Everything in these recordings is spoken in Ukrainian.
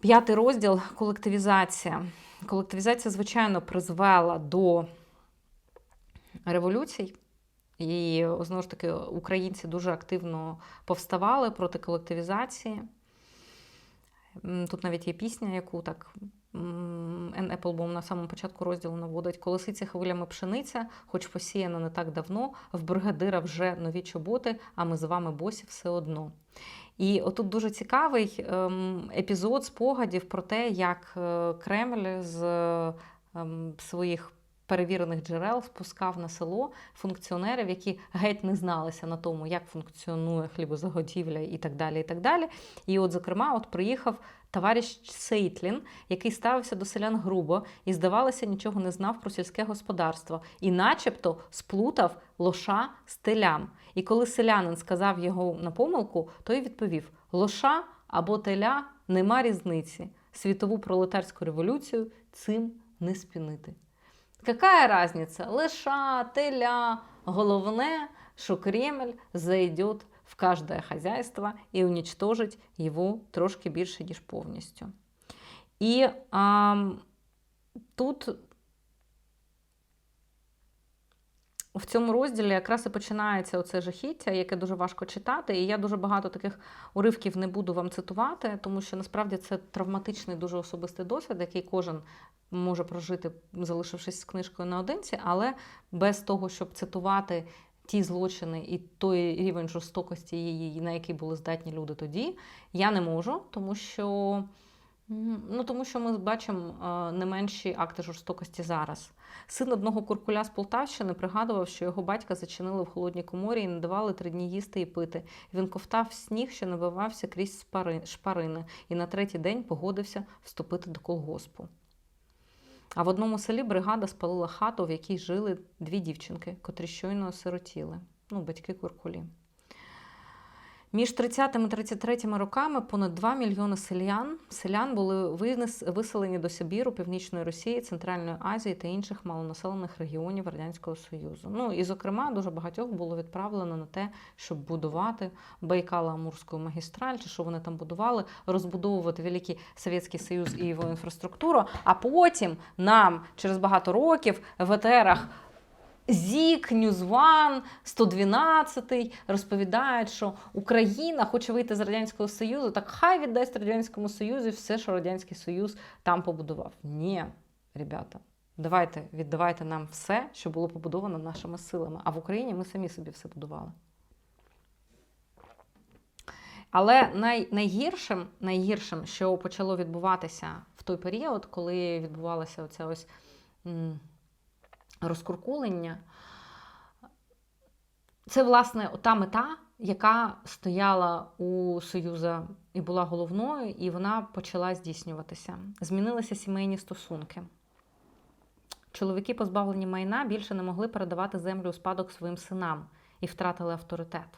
П'ятий розділ колективізація. Колективізація, звичайно, призвела до революцій. І знову ж таки, українці дуже активно повставали проти колективізації. Тут навіть є пісня, яку так Ен Еплбом на самому початку розділу наводить. Колоситься хвилями пшениця, хоч посіяна не так давно, в бригадира вже нові чоботи, а ми з вами босі все одно. І отут дуже цікавий ем, епізод спогадів про те, як е, Кремль з ем, своїх перевірених джерел спускав на село функціонерів, які геть не зналися на тому, як функціонує хлібозаготівля і так далі. І так далі. І от, зокрема, от приїхав товариш Сейтлін, який ставився до селян грубо і, здавалося, нічого не знав про сільське господарство, і начебто сплутав лоша з телям. І коли селянин сказав його на помилку, той відповів: лоша або теля нема різниці. Світову пролетарську революцію цим не спінити. Какая разница? Лыша, теля. Головне, что Кремль зайдет в каждое хозяйство и уничтожить его трошки більше, ніж повністю. І а, тут в цьому розділі якраз і починається оце жахіття, яке дуже важко читати. І я дуже багато таких уривків не буду вам цитувати, тому що насправді це травматичний, дуже особистий досвід, який кожен може прожити, залишившись з книжкою наодинці, але без того, щоб цитувати ті злочини і той рівень жорстокості, її, на який були здатні люди тоді, я не можу, тому що. Ну, тому що ми бачимо е, не менші акти жорстокості зараз. Син одного куркуля з Полтавщини пригадував, що його батька зачинили в холодній коморі і не давали три дні їсти і пити. Він ковтав сніг, що набивався крізь шпарини, і на третій день погодився вступити до колгоспу. А в одному селі бригада спалила хату, в якій жили дві дівчинки, котрі щойно осиротіли. Ну, батьки куркулі. Між 30 і 33 роками понад 2 мільйони селян селян були винес, виселені до Сибіру, Північної Росії, Центральної Азії та інших малонаселених регіонів Радянського Союзу. Ну і, зокрема, дуже багатьох було відправлено на те, щоб будувати Байкало-Амурську магістраль, чи що вони там будували, розбудовувати Великий Совєтський Союз і його інфраструктуру. А потім нам через багато років в ЕТРах Зік, Ньюзван, 112 розповідають, що Україна хоче вийти з Радянського Союзу, так хай віддасть Радянському Союзу все, що Радянський Союз там побудував. Ні, ребята, давайте віддавайте нам все, що було побудовано нашими силами. А в Україні ми самі собі все будували. Але най, найгіршим, найгіршим, що почало відбуватися в той період, коли відбувалося оце ось. Розкуркулення. Це, власне, та мета, яка стояла у Союза і була головною, і вона почала здійснюватися. Змінилися сімейні стосунки. Чоловіки, позбавлені майна, більше не могли передавати землю у спадок своїм синам і втратили авторитет.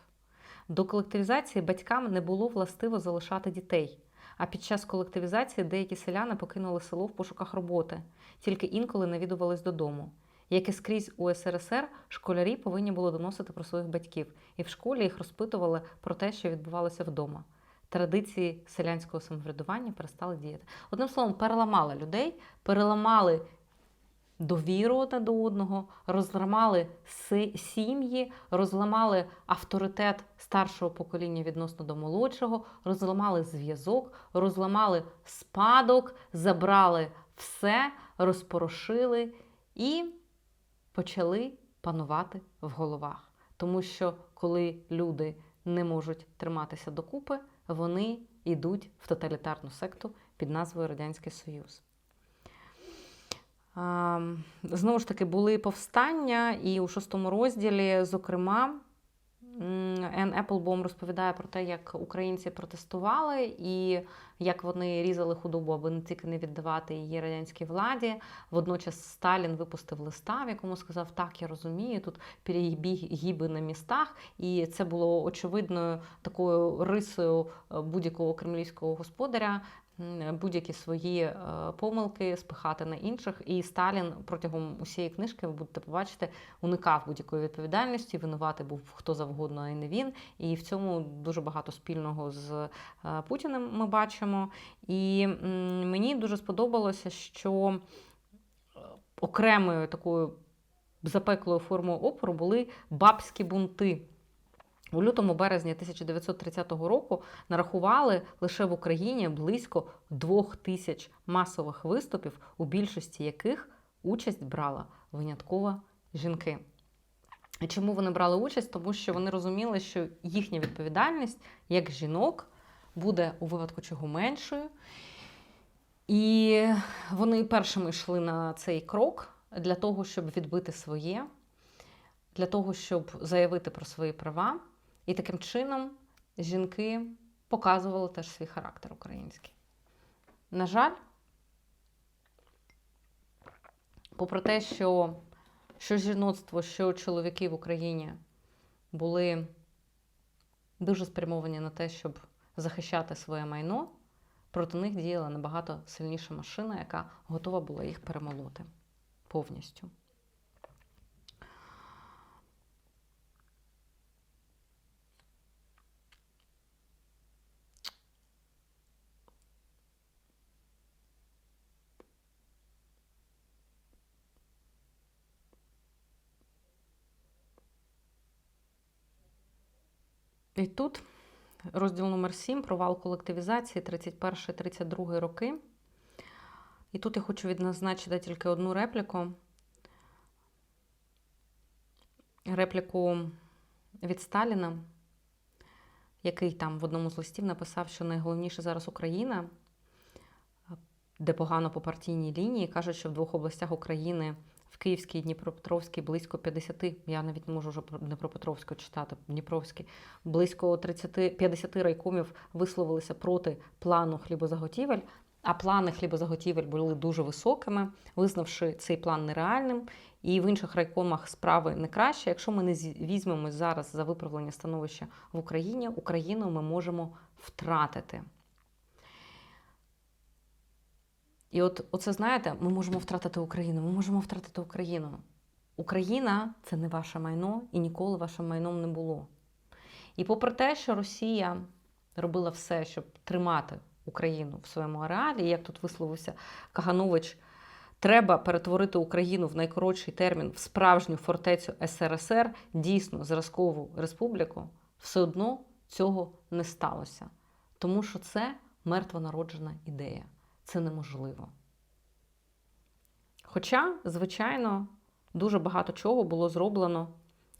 До колективізації батькам не було властиво залишати дітей. А під час колективізації деякі селяни покинули село в пошуках роботи, тільки інколи навідувались додому. Як і скрізь у СРСР, школярі повинні були доносити про своїх батьків, і в школі їх розпитували про те, що відбувалося вдома. Традиції селянського самоврядування перестали діяти. Одним словом, переламали людей, переламали довіру одне до одного, розламали сім'ї, розламали авторитет старшого покоління відносно до молодшого, розламали зв'язок, розламали спадок, забрали все, розпорошили і почали панувати в головах. Тому що коли люди не можуть триматися докупи, вони йдуть в тоталітарну секту під назвою Радянський Союз. Знову ж таки, були повстання, і у шостому розділі, зокрема, Ен Еплбом розповідає про те, як українці протестували і як вони різали худобу, аби не тільки не віддавати її радянській владі. Водночас Сталін випустив листа, в якому сказав: Так, я розумію, тут перегіби на містах, і це було очевидною такою рисою будь-якого кремлівського господаря. Будь-які свої е, помилки спихати на інших. І Сталін протягом усієї книжки, ви будете побачити, уникав будь-якої відповідальності. Винуватий був хто завгодно, а й не він. І в цьому дуже багато спільного з е, Путіним ми бачимо. І мені дуже сподобалося, що е, окремою такою запеклою формою опору були бабські бунти. У лютому березні 1930 року нарахували лише в Україні близько двох тисяч масових виступів, у більшості яких участь брала винятково жінки. Чому вони брали участь? Тому що вони розуміли, що їхня відповідальність як жінок буде у випадку чого меншою. І вони першими йшли на цей крок для того, щоб відбити своє, для того, щоб заявити про свої права. І таким чином жінки показували теж свій характер український. На жаль, попри те, що, що жіноцтво, що чоловіки в Україні були дуже спрямовані на те, щоб захищати своє майно, проти них діяла набагато сильніша машина, яка готова була їх перемолоти повністю. І тут розділ номер 7 провал колективізації 31-32 роки. І тут я хочу відзначити тільки одну репліку. Репліку від Сталіна, який там в одному з листів написав, що найголовніше зараз Україна, де погано по партійній лінії, кажуть, що в двох областях України в Київській Дніпропетровській близько 50, я навіть можу вже про Дніпропетровську читати, Дніпровський, близько 30, 50 райкомів висловилися проти плану хлібозаготівель, а плани хлібозаготівель були дуже високими, визнавши цей план нереальним. І в інших райкомах справи не краще. Якщо ми не візьмемо зараз за виправлення становища в Україні, Україну ми можемо втратити. І от оце знаєте, ми можемо втратити Україну. Ми можемо втратити Україну. Україна це не ваше майно і ніколи вашим майном не було. І попри те, що Росія робила все, щоб тримати Україну в своєму ареалі, як тут висловився Каганович, треба перетворити Україну в найкоротший термін в справжню фортецю СРСР, дійсно зразкову республіку, все одно цього не сталося. Тому що це мертвонароджена ідея це неможливо. Хоча, звичайно, дуже багато чого було зроблено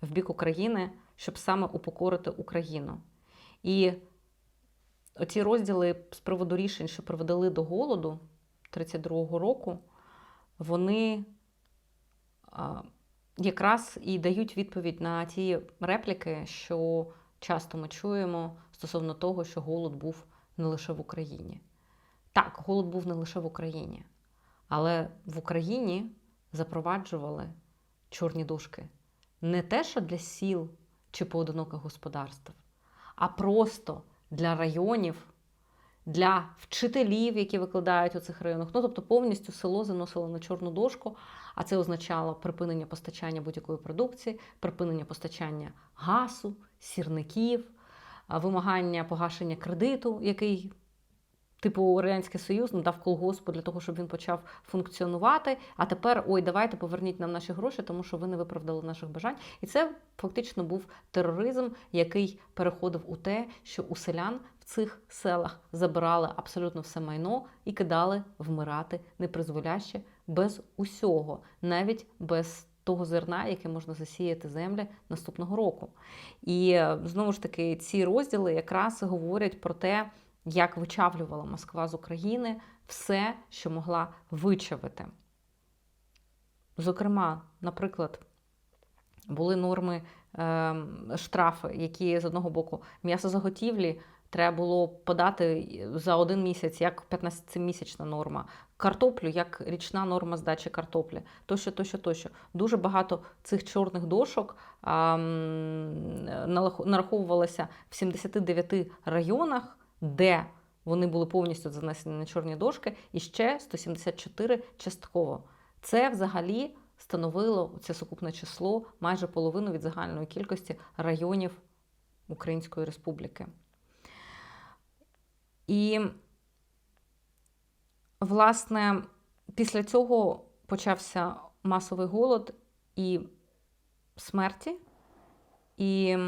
в бік України, щоб саме упокорити Україну. І оці розділи з приводу рішень, що приводили до голоду 32-го року, вони якраз і дають відповідь на ті репліки, що часто ми чуємо стосовно того, що голод був не лише в Україні. Так, голод був не лише в Україні, але в Україні запроваджували чорні дужки не те, що для сіл чи поодиноких господарств, а просто для районів, для вчителів, які викладають у цих районах. Ну, тобто повністю село заносило на чорну дошку, а це означало припинення постачання будь-якої продукції, припинення постачання газу, сірників, вимагання погашення кредиту, який Типу, Радянський Союз надав колгоспу для того, щоб він почав функціонувати. А тепер ой, давайте поверніть нам наші гроші, тому що ви не виправдали наших бажань. І це фактично був тероризм, який переходив у те, що у селян в цих селах забирали абсолютно все майно і кидали вмирати непризволяще без усього, навіть без. Того зерна, яке можна засіяти землі наступного року. І знову ж таки, ці розділи якраз говорять про те, як вичавлювала Москва з України все, що могла вичавити. Зокрема, наприклад, були норми е, штрафи, які з одного боку м'ясозаготівлі треба було подати за один місяць, як 15-місячна норма, картоплю як річна норма здачі картоплі, тощо, тощо, тощо. Дуже багато цих чорних дошок е, нараховувалося в 79 районах де вони були повністю занесені на чорні дошки, і ще 174 частково. Це взагалі становило це сукупне число майже половину від загальної кількості районів Української Республіки. І, власне, після цього почався масовий голод і смерті. І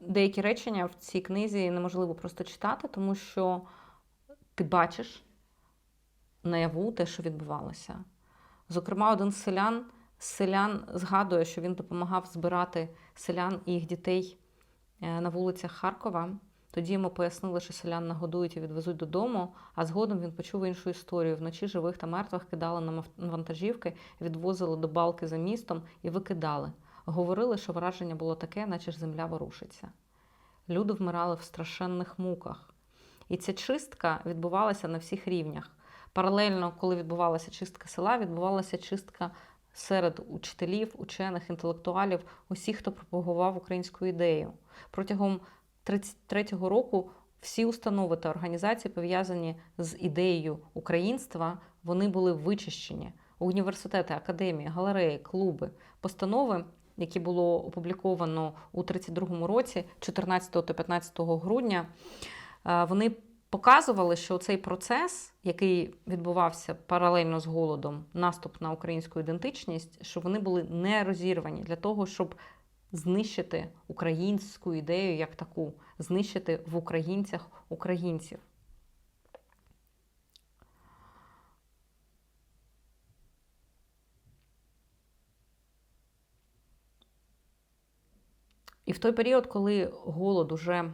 деякі речення в цій книзі неможливо просто читати, тому що ти бачиш наяву те, що відбувалося. Зокрема, один з селян, селян згадує, що він допомагав збирати селян і їх дітей е, на вулицях Харкова. Тоді йому пояснили, що селян нагодують і відвезуть додому, а згодом він почув іншу історію. Вночі живих та мертвих кидали на вантажівки, відвозили до балки за містом і викидали. Говорили, що враження було таке, наче ж земля ворушиться. Люди вмирали в страшенних муках. І ця чистка відбувалася на всіх рівнях. Паралельно, коли відбувалася чистка села, відбувалася чистка серед учителів, учених, інтелектуалів, усіх, хто пропагував українську ідею. Протягом 33-го року всі установи та організації, пов'язані з ідеєю українства, вони були вичищені. Університети, академії, галереї, клуби, постанови, які було опубліковано у 32-му році, 14 та 15 грудня, е, вони показували, що цей процес, який відбувався паралельно з голодом, наступ на українську ідентичність, що вони були не розірвані для того, щоб знищити українську ідею як таку, знищити в українцях українців. І в той період, коли голод уже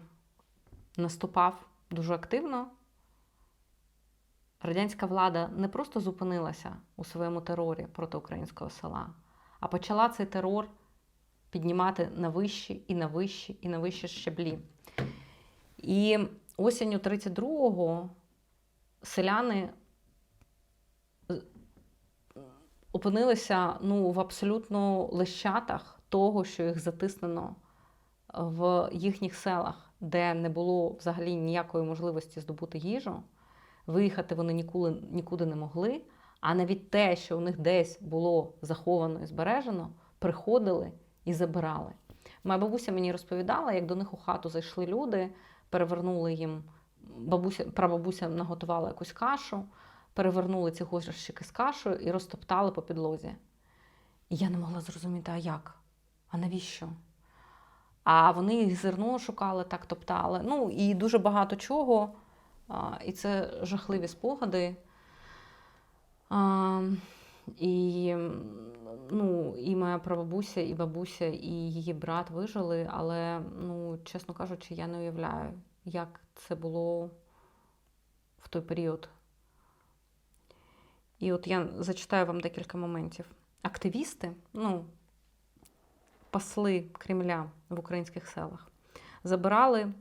наступав дуже активно, радянська влада не просто зупинилася у своєму терорі проти українського села, а почала цей терор піднімати на вищі і на вищі і на вищі щаблі. І осінню 32-го селяни опинилися ну, в абсолютно лищатах того, що їх затиснено в їхніх селах, де не було взагалі ніякої можливості здобути їжу. Виїхати вони ніколи, нікуди не могли. А навіть те, що у них десь було заховано і збережено, приходили і забирали. Моя бабуся мені розповідала, як до них у хату зайшли люди, перевернули їм, бабуся, прабабуся наготувала якусь кашу, перевернули ці горщики з кашею і розтоптали по підлозі. І я не могла зрозуміти, а як? А навіщо? А вони їх зерно шукали, так топтали. Ну і дуже багато чого. І це жахливі спогади. І ну, і моя прабабуся, і бабуся, і її брат вижили, але, ну, чесно кажучи, я не уявляю, як це було в той період. І от я зачитаю вам декілька моментів. Активісти, ну, пасли Кремля в українських селах, забирали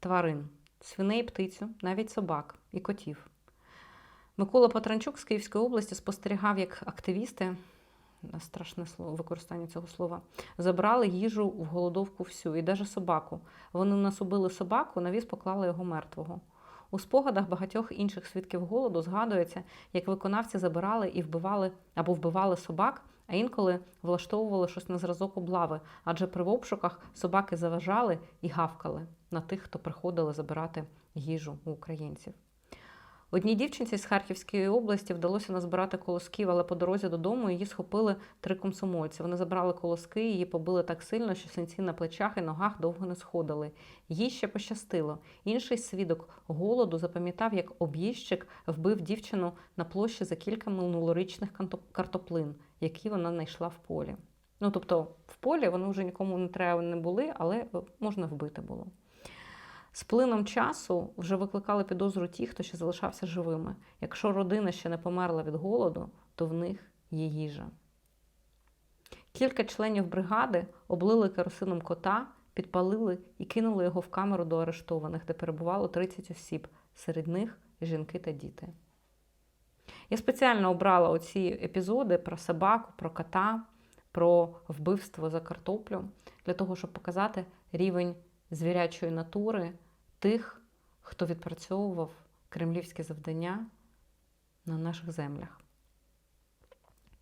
тварин, свиней, птицю, навіть собак і котів. Микола Патранчук з Київської області спостерігав, як активісти, страшне слово, використання цього слова, забрали їжу в голодовку всю, і навіть собаку. Вони в нас убили собаку, навіз поклали його мертвого. У спогадах багатьох інших свідків голоду згадується, як виконавці забирали і вбивали або вбивали собак, а інколи влаштовували щось на зразок облави, адже при обшуках собаки заважали і гавкали на тих, хто приходили забирати їжу у українців. Одній дівчинці з Харківської області вдалося назбирати колосків, але по дорозі додому її схопили три комсомольці. Вони забрали колоски, її побили так сильно, що синці на плечах і ногах довго не сходили. Їй ще пощастило. Інший свідок голоду запам'ятав, як об'їжджик вбив дівчину на площі за кілька минулорічних картоплин, які вона знайшла в полі. Ну тобто, в полі вони вже нікому не треба не були, але можна вбити було. З плином часу вже викликали підозру ті, хто ще залишався живими. Якщо родина ще не померла від голоду, то в них є їжа. Кілька членів бригади облили керосином кота, підпалили і кинули його в камеру до арештованих, де перебувало 30 осіб, серед них жінки та діти. Я спеціально обрала оці епізоди про собаку, про кота, про вбивство за картоплю для того, щоб показати рівень звірячої натури тих, хто відпрацьовував кремлівські завдання на наших землях.